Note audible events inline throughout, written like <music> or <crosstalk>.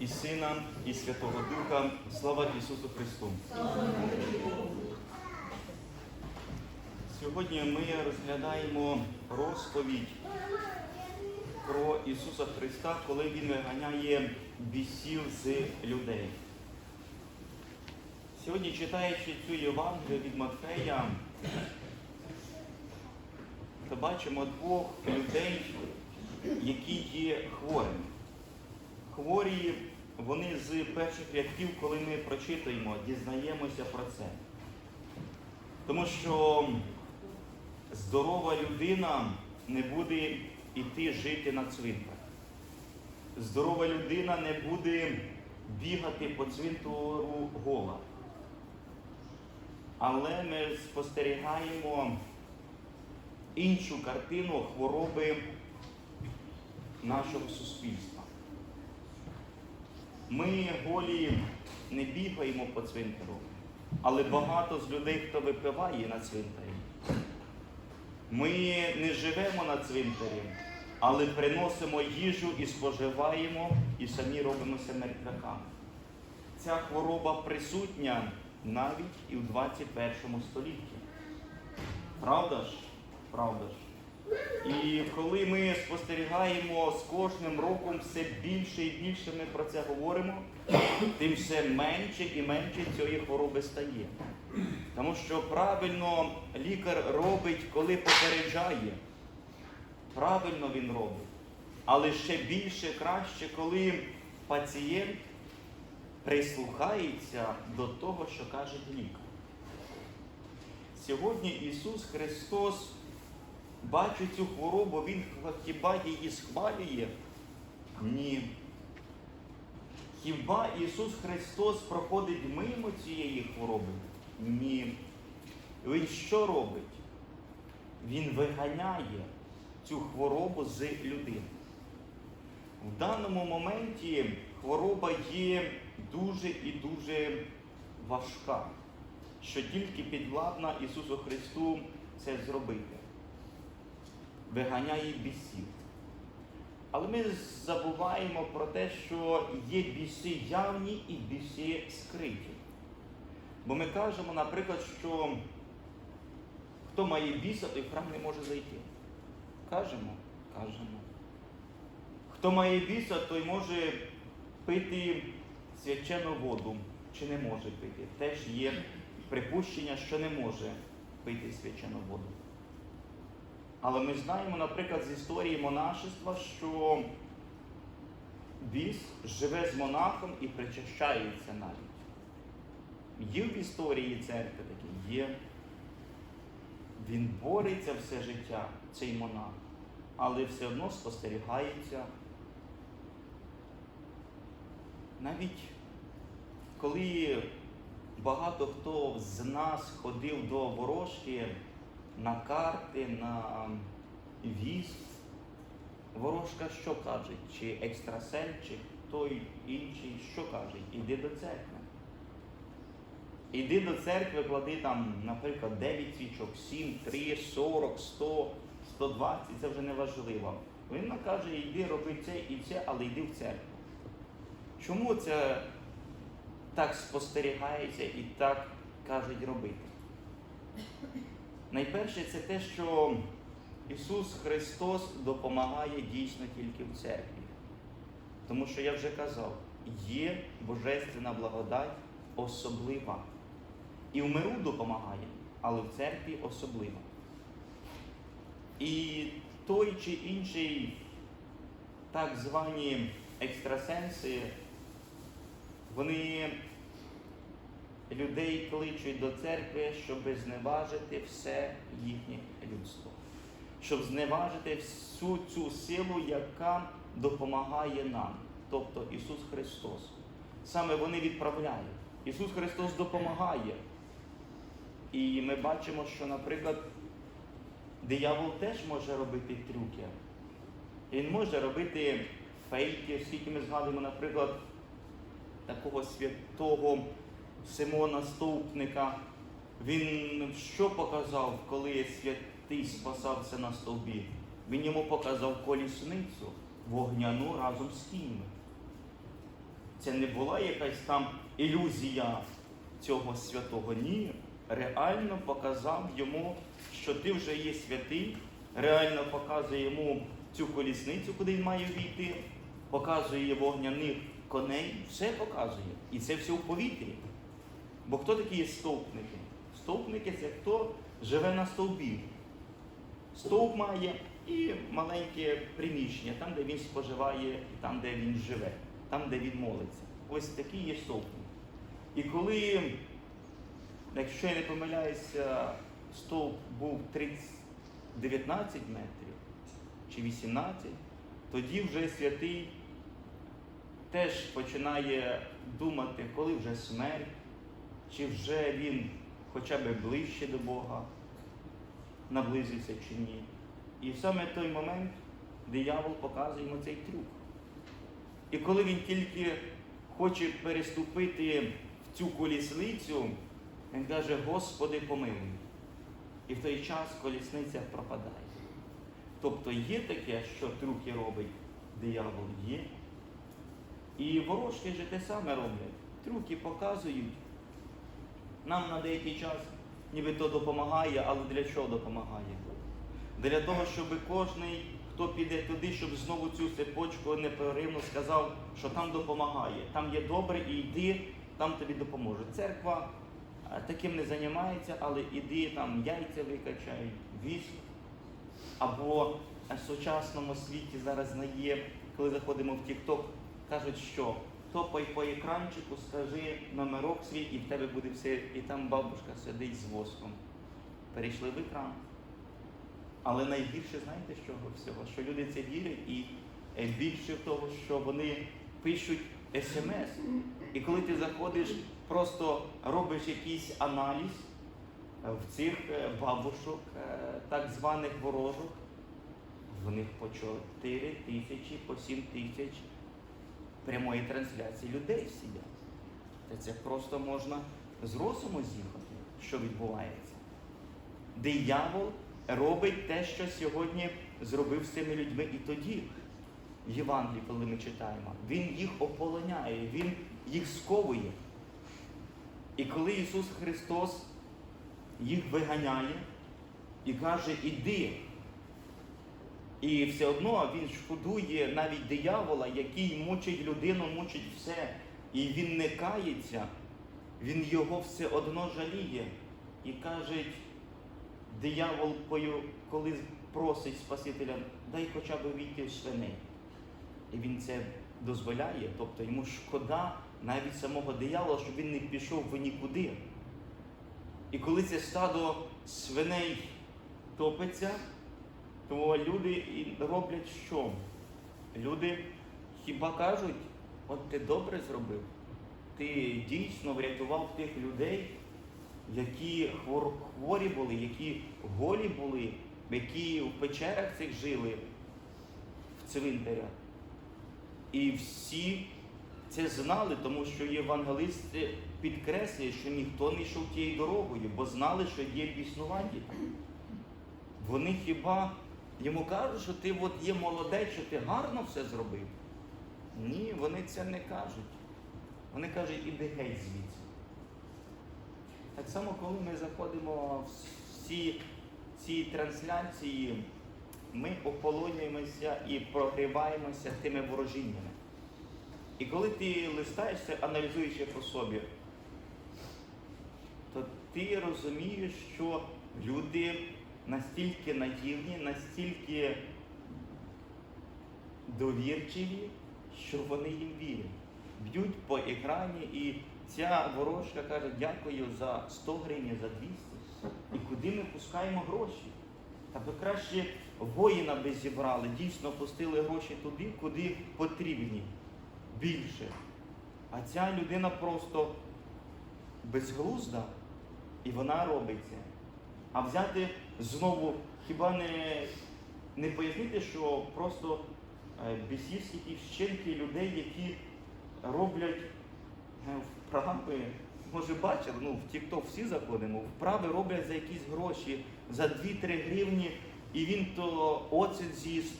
і Сина, і Святого Духа. Слава Ісусу Христу! Сьогодні ми розглядаємо розповідь про Ісуса Христа, коли Він виганяє бісів з людей. Сьогодні, читаючи цю Євангелію від Матфея, то бачимо двох людей, які є хворими. Хворі, вони з перших рядків, коли ми прочитуємо, дізнаємося про це. Тому що здорова людина не буде йти жити на цвинтар. Здорова людина не буде бігати по цвинтару гола. Але ми спостерігаємо іншу картину хвороби нашого суспільства. Ми голі не бігаємо по цвинтару, але багато з людей, хто випиває на цвинтарі. Ми не живемо на цвинтарі, але приносимо їжу і споживаємо, і самі робимося мертвяками. Ця хвороба присутня навіть і в 21 столітті. Правда ж? Правда ж? І коли ми спостерігаємо з кожним роком все більше і більше ми про це говоримо, тим все менше і менше цієї хвороби стає. Тому що правильно лікар робить, коли попереджає. Правильно він робить. Але ще більше краще, коли пацієнт прислухається до того, що каже лікар. Сьогодні Ісус Христос бачить цю хворобу, Він хіба її схвалює? Ні. Хіба Ісус Христос проходить мимо цієї хвороби? Ні. Він що робить? Він виганяє цю хворобу з людини. В даному моменті хвороба є дуже і дуже важка, що тільки підвладна Ісусу Христу це зробити. Виганяє бісів. Але ми забуваємо про те, що є біси явні і біси скриті. Бо ми кажемо, наприклад, що хто має біса, той в храм не може зайти. Кажемо? Кажемо. Хто має біса, той може пити свячену воду, чи не може пити. Теж є припущення, що не може пити свячену воду. Але ми знаємо, наприклад, з історії монашества, що біс живе з монахом і причащається навіть. Є в історії церкви такі, є. Він бореться все життя, цей монах, але все одно спостерігається. Навіть коли багато хто з нас ходив до ворожки на карти, на віз, ворожка що каже? Чи екстрасен, чи той інший, що каже? Іди до церкви. Іди до церкви, клади там, наприклад, 9 свічок, 7, 3, 40, 100, 120, це вже не важливо. Він каже, йди, роби це і це, але йди в церкву. Чому це так спостерігається і так кажуть робити? Найперше, це те, що Ісус Христос допомагає дійсно тільки в церкві. Тому що я вже казав, є Божественна благодать особлива. І в миру допомагає, але в церкві особливо. І той чи інший так звані екстрасенси, вони людей кличуть до церкви, щоб зневажити все їхнє людство, щоб зневажити всю цю силу, яка допомагає нам, тобто Ісус Христос. Саме вони відправляють. Ісус Христос допомагає. І ми бачимо, що, наприклад, диявол теж може робити трюки. Він може робити фейки, скільки ми згадуємо, наприклад, такого святого Симона Стовпника. Він що показав, коли святий спасався на стовбі? Він йому показав колісницю вогняну разом з кіньми. Це не була якась там ілюзія цього святого. Ні, реально показав йому, що ти вже є святий, реально показує йому цю колісницю, куди він має війти, показує вогняних коней, все показує. І це все в повітрі. Бо хто такі є стовпники? Стовпники це хто живе на стовбі. Стовп має і маленьке приміщення, там, де він споживає, і там, де він живе, там, де він молиться. Ось такі є стовпник. І коли, якщо я не помиляюся, стовп був 30, 19 метрів чи 18, тоді вже святий теж починає думати, коли вже смерть, чи вже він хоча б ближче до Бога наблизився чи ні. І саме той момент диявол показує йому цей трюк. І коли він тільки хоче переступити в цю колісницю, він каже, Господи, помилуй. І в той час колісниця пропадає. Тобто є таке, що трюки робить диявол, є. І ворожки же те саме роблять. Трюки показують. Нам на деякий час ніби то допомагає, але для чого допомагає? Для того, щоб кожний, хто піде туди, щоб знову цю цепочку непреривно сказав, що там допомагає. Там є добре, і йди, там тобі допоможуть. Церква таким не займається, але іди там яйця викачай, віск. Або в сучасному світі зараз не є, коли заходимо в TikTok, кажуть, що топай по екранчику, скажи номерок свій, і в тебе буде все, і там бабушка сидить з воском. Перейшли в екран. Але найгірше, знаєте, з чого всього? Що люди це вірять, і е, більше того, що вони пишуть смс. І коли ти заходиш, просто робиш якийсь аналіз е, в цих е, бабушок, так званих ворожок, в них по 4 тисячі, по 7 тисяч прямої трансляції людей сидять. Та це просто можна з розуму з'їхати, що відбувається. Диявол робить те, що сьогодні зробив з цими людьми і тоді, в Євангелії, коли ми читаємо. Він їх ополоняє, Він їх сковує. І коли Ісус Христос їх виганяє і каже, іди. І все одно він шкодує навіть диявола, який мучить людину, мучить все. І він не кається, він його все одно жаліє. І каже, диявол, коли просить Спасителя, дай хоча б війти в свиней. І він це дозволяє, тобто йому шкода навіть самого диявола, щоб він не пішов в нікуди. І коли це стадо свиней топиться, то люди і роблять що? Люди хіба кажуть, от ти добре зробив, ти дійсно врятував тих людей, які хвор- хворі були, які голі були, які в печерах цих жили, в цвинтарях. І всі це знали, тому що євангелист підкреслює, що ніхто не йшов тією дорогою, бо знали, що є біснуваті. Вони хіба йому кажуть, що ти от є молодець, що ти гарно все зробив? Ні, вони це не кажуть. Вони кажуть, іди геть звідси. Так само, коли ми заходимо в всі ці трансляції, ми ополонюємося і прогріваємося тими ворожіннями. І коли ти листаєшся, аналізуючи по собі, то ти розумієш, що люди настільки наївні, настільки довірчиві, що вони їм вірять. Б'ють по екрані, і ця ворожка каже, дякую за 100 гривень, за 200. І куди ми пускаємо гроші? Та би краще воїна би зібрали, дійсно пустили гроші туди, куди потрібні більше. А ця людина просто безглузда, і вона робить це. А взяти знову, хіба не, не пояснити, що просто е, бісівські ті вщенки людей, які роблять е, вправи, може бачили, ну в TikTok всі заходимо, вправи роблять за якісь гроші, за 2-3 гривні, і він то оцет з'їсть,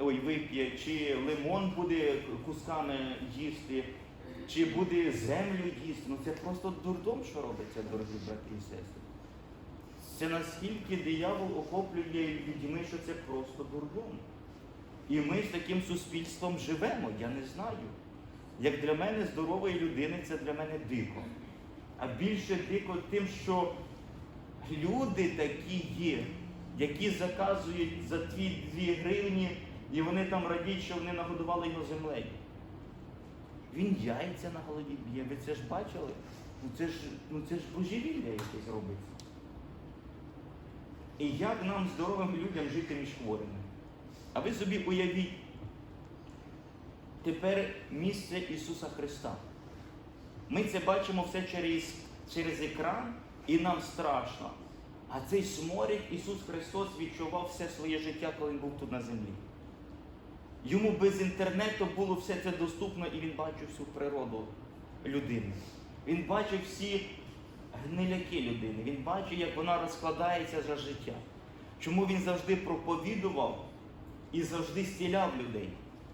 ой, вип'є, чи лимон буде кусками їсти, чи буде землю їсти. Ну це просто дурдом, що робиться, дорогі брати і сестри. Це наскільки диявол охоплює людьми, що це просто дурдом. І ми з таким суспільством живемо, я не знаю. Як для мене здорової людини, це для мене дико. А більше дико тим, що люди такі є, які заказують за тві дві гривні, і вони там радіють, що вони нагодували його землею. Він яйця на голові б'є. Ви це ж бачили? Ну це ж, ну це ж божевілля якесь робиться. І як нам, здоровим людям, жити між хворими? А ви собі уявіть тепер місце Ісуса Христа. Ми це бачимо все через, через екран, і нам страшно. А цей сморід Ісус Христос відчував все своє життя, коли Він був тут на землі. Йому без інтернету було все це доступно, і він бачив всю природу людини. Він бачив всі гниляки людини. Він бачив, як вона розкладається за життя. Чому він завжди проповідував і завжди стіляв людей?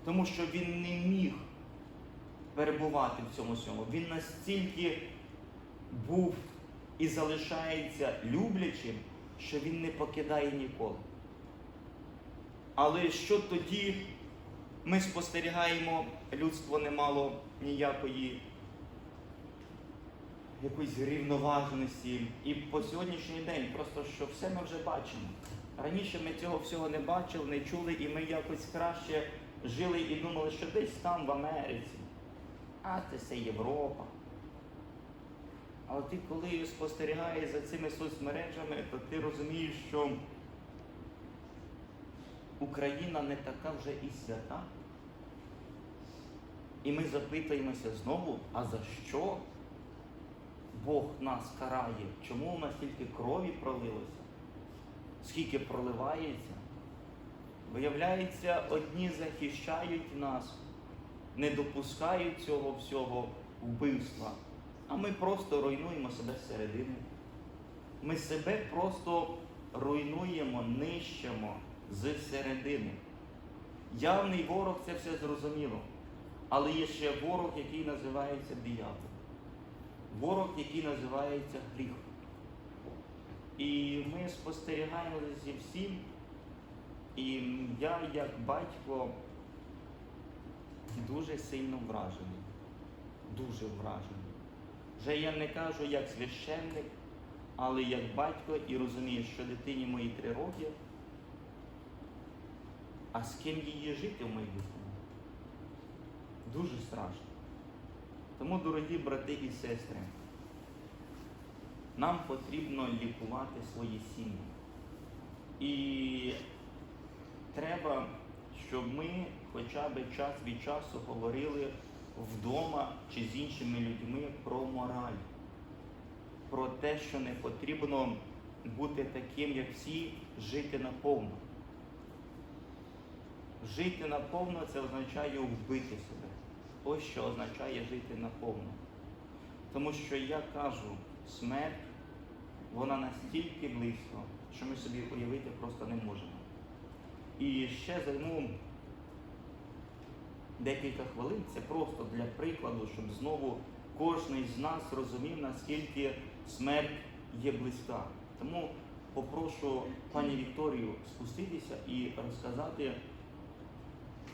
Тому що він не міг перебувати в цьому всьому. Він настільки був і залишається люблячим, що він не покидає ніколи. Але що тоді ми спостерігаємо, людство не мало ніякої якоїсь рівноваженості. І по сьогоднішній день просто що все ми вже бачимо. Раніше ми цього всього не бачили, не чули, і ми якось краще жили і думали, що десь там в Америці, а це все Європа. Але ти, коли спостерігаєш за цими соцмережами, то ти розумієш, що Україна не така вже і свята. І ми запитуємося знову, а за що Бог нас карає? Чому у нас тільки крові пролилося? Скільки проливається? Виявляється, одні захищають нас, не допускають цього всього вбивства, а ми просто руйнуємо себе зсередини. Ми себе просто руйнуємо, нищимо з середини. Явний ворог це все зрозуміло. Але є ще ворог, який називається диявол. Ворог, який називається гріх. І ми спостерігаємо цим всім. І я, як батько, дуже сильно вражений. Дуже вражений. Вже я не кажу як священник, але як батько і розумію, що дитині мої три роки, а з ким її жити в майбутньому? Дуже страшно. Тому, дорогі брати і сестри, нам потрібно лікувати свої сім'ї. І треба, щоб ми хоча б час від часу говорили вдома чи з іншими людьми про мораль, про те, що не потрібно бути таким, як всі, жити наповно. Жити наповно це означає вбити себе. Ось що означає жити наповно. Тому що я кажу, смерть, вона настільки близько, що ми собі уявити просто не можемо. І ще займу декілька хвилин, це просто для прикладу, щоб знову кожен з нас розумів, наскільки смерть є близька. Тому попрошу пані Вікторію спуститися і розказати.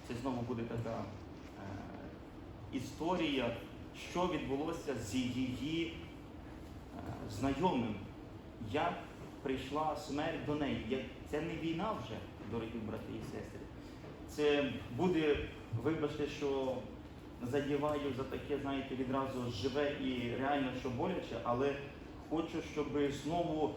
Це знову буде така історія, що відбулося з її е, знайомим, як прийшла смерть до неї. Це не війна вже, дорогі брати і сестри. Це буде, вибачте, що задіваю за таке, знаєте, відразу живе і реально що боляче, але хочу, щоб знову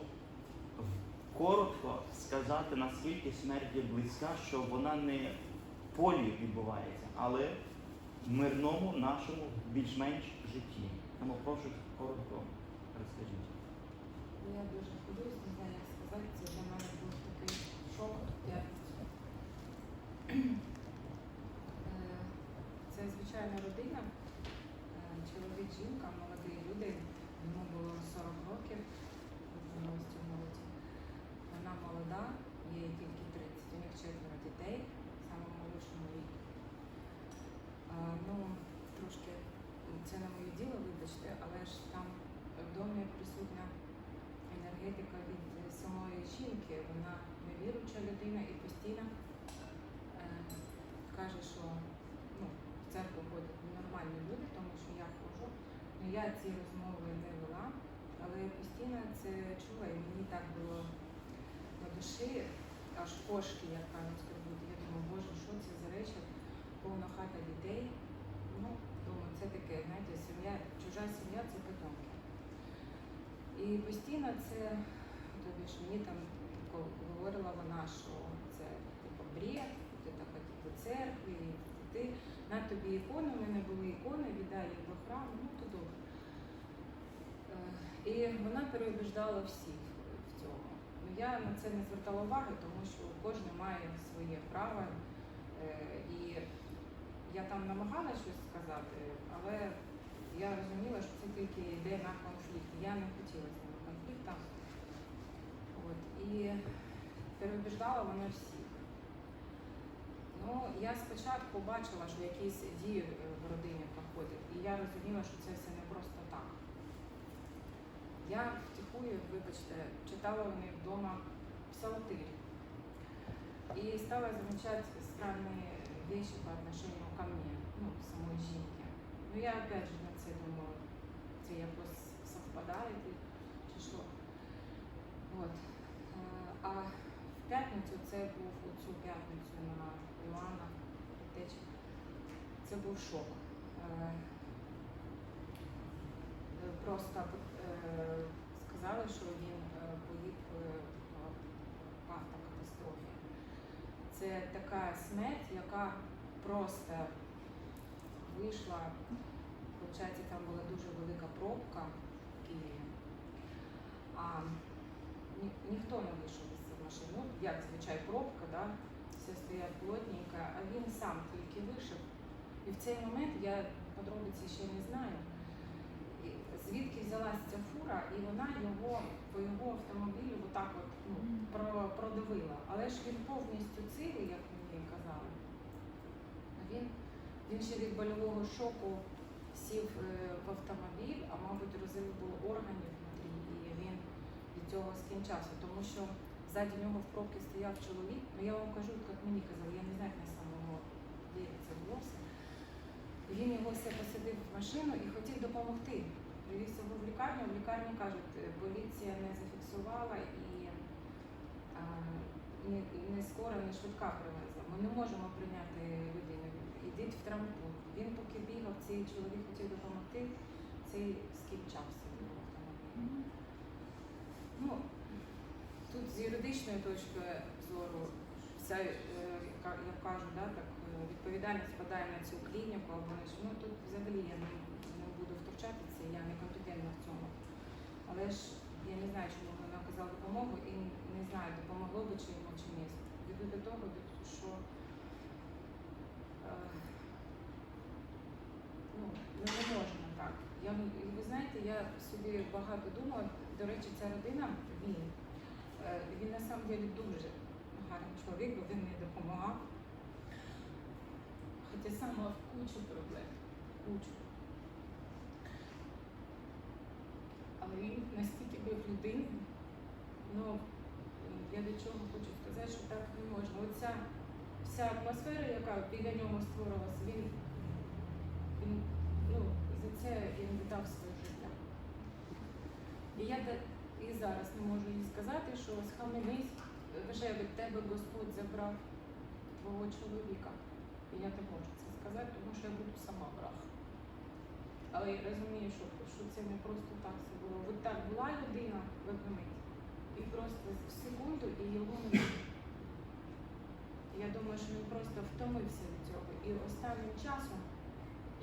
коротко сказати, наскільки смерть є близька, що вона не в полі відбувається, але мирному нашому більш-менш житті. Тому прошу коротко розкажіть. Я дуже хвилююсь, не знаю, як сказати. Це для мене був такий шок. Я... <clears throat> Е, Це звичайна родина. Е, Чоловік, жінка, молоді люди. Йому було 40 років в році. Вона молода, їй тільки 30. У них четверо дітей, самому молодшому віку. Ну, трошки вибачте, але ж там в домі присутня енергетика від самої жінки. Вона невіруюча людина і постійно е, каже, що ну, в церкву ходять нормальні люди, тому що я ходжу. Ну, я ці розмови не вела, але я постійно це чула, і мені так було на душі, аж кошки, як кажуть, скребуть. Я думаю, боже, що це за речі? Повна хата дітей. Ну, думаю, це таке, знаєте, сім'я, чужа сім'я це потомки. І постійно це, тобі мені там говорила вона, що це типу бред, ти так до церкви, ти на тобі ікони, у мене були ікони, віддай їх до храму, ну то добре. Е, І вона переубіждала всіх в цьому. Ну, я на це не звертала уваги, тому що кожен має своє право. Е, І я там намагалася щось сказати, але я розуміла, що це тільки йде на конфлікт. Я не хотіла з ними конфлікту. От. І переубіждала вона всіх. Ну, я спочатку бачила, що якісь дії е, в родині проходять, і я розуміла, що це все не просто так. Я втихую, вибачте, читала у них вдома псалтирь. И стала замечать странные вещи по отношению ко мне, ну, самой жінки. Ну, я опять же на це думала, це якось совпадає чи що. От. А в п'ятницю це був у цю п'ятницю на Течі. Це був шок. Е, Просто е, сказали, що він е, погиб в автокатастрофі. Це така смерть, яка просто вийшла. Виходить, там була дуже велика пробка в Києві. А ні, ніхто не вийшов із цієї машини. Ну, як звичай пробка, да? все стоять плотненько, а він сам тільки вийшов. І в цей момент я подробиці ще не знаю. Звідки взялась ця фура, і вона його по його автомобілю отак от ну, про- продавила. Але ж він повністю цілий, як мені казали. Він, він ще від больового шоку сів е, в автомобіль, а мабуть, розрив був органів внутрі, і він від цього скінчався, тому що ззаді нього в пробці стояв чоловік. Ну я вам кажу, як мені казали, я не знаю, як на самого вірі це було все. Він його все посадив в машину і хотів допомогти. Привіз його в лікарню. В лікарні кажуть, е, поліція не зафіксувала і а, не, не скоро, не швидка привезла. Ми не можемо прийняти людину. Ідіть в травмпункт. Він поки бігав, цей чоловік хотів допомогти, цей скінчався в автомобілі. Ну, тут з юридичної точки зору, вся, е, я кажу, да, так, е, відповідальність спадає на цю клініку, або. Ну тут взагалі я не, не буду втручатися, я не компетентна в цьому. Але ж я не знаю, чому вона оказала допомогу і не знаю, допомогло би чи йому чи ні. Веду до того, що е, ну, ну, не можна так. Я, ви знаєте, я собі багато думала, до речі, ця родина, він, е, він на самом деле дуже гарний чоловік, бо він мені допомагав. Хоча сам мав кучу проблем, кучу. Але він настільки був людиною, ну я до чого хочу сказати, що так не можна. Оця вся атмосфера, яка біля нього створилася, він, це він віддав своє життя. І я і зараз не можу їй сказати, що схаменись, вже від тебе Господь забрав твого чоловіка. І я не можу це сказати, тому що я буду сама брах. Але я розумію, що, що це не просто так все було. От так була людина в одну мить. І просто в секунду і його не. Я думаю, що він просто втомився від цього. І останнім часом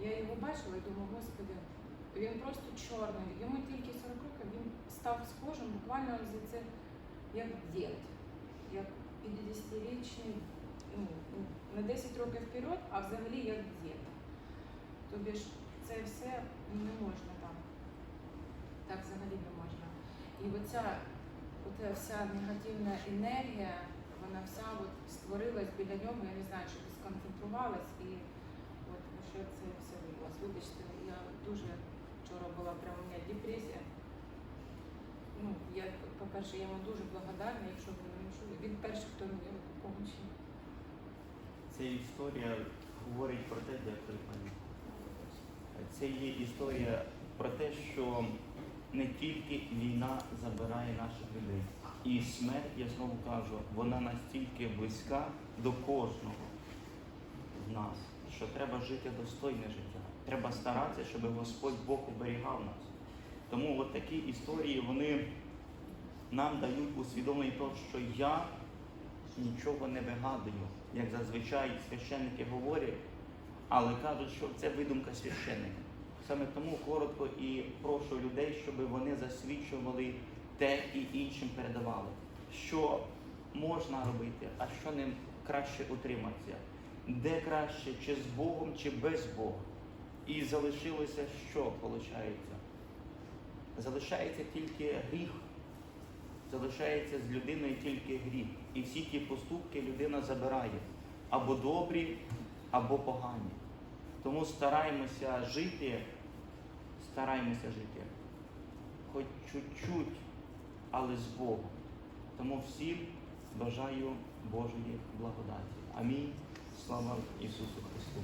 я його бачила і думаю, господи, він просто чорний. Йому тільки 40 років, він став схожим буквально за це як дід, як 50-річний, ну, на 10 років вперед, а взагалі як дід. Тобі ж це все не можна так. Так взагалі не можна. І оця, оця вся негативна енергія, вона вся от створилась біля нього, я не знаю, що сконцентрувалась що це все виявилось. Вибачте, я дуже вчора була прямо у мене депресія. Ну, я, по-перше, я йому дуже благодарна, якщо ви. Він перший, хто мені помочив. Ця історія говорить про те, дякую пані. Це є історія про те, що не тільки війна забирає наших людей. І смерть, я знову кажу, вона настільки близька до кожного з нас, що треба жити достойне життя. Треба старатися, щоб Господь Бог оберігав нас. Тому от такі історії вони нам дають усвідомлення того, що я нічого не вигадую, як зазвичай священники говорять, але кажуть, що це видумка священника. Саме тому коротко і прошу людей, щоб вони засвідчували те і іншим передавали, що можна робити, а що ним краще утриматися, де краще, чи з Богом, чи без Бога. І залишилося що виходить? Залишається тільки гріх. Залишається з людиною тільки гріх. І всі ті поступки людина забирає або добрі, або погані. Тому стараємося жити, стараємося жити, хоч чуть-чуть, але з Богом. Тому всім бажаю Божої благодаті. Амінь. Слава Ісусу Христу.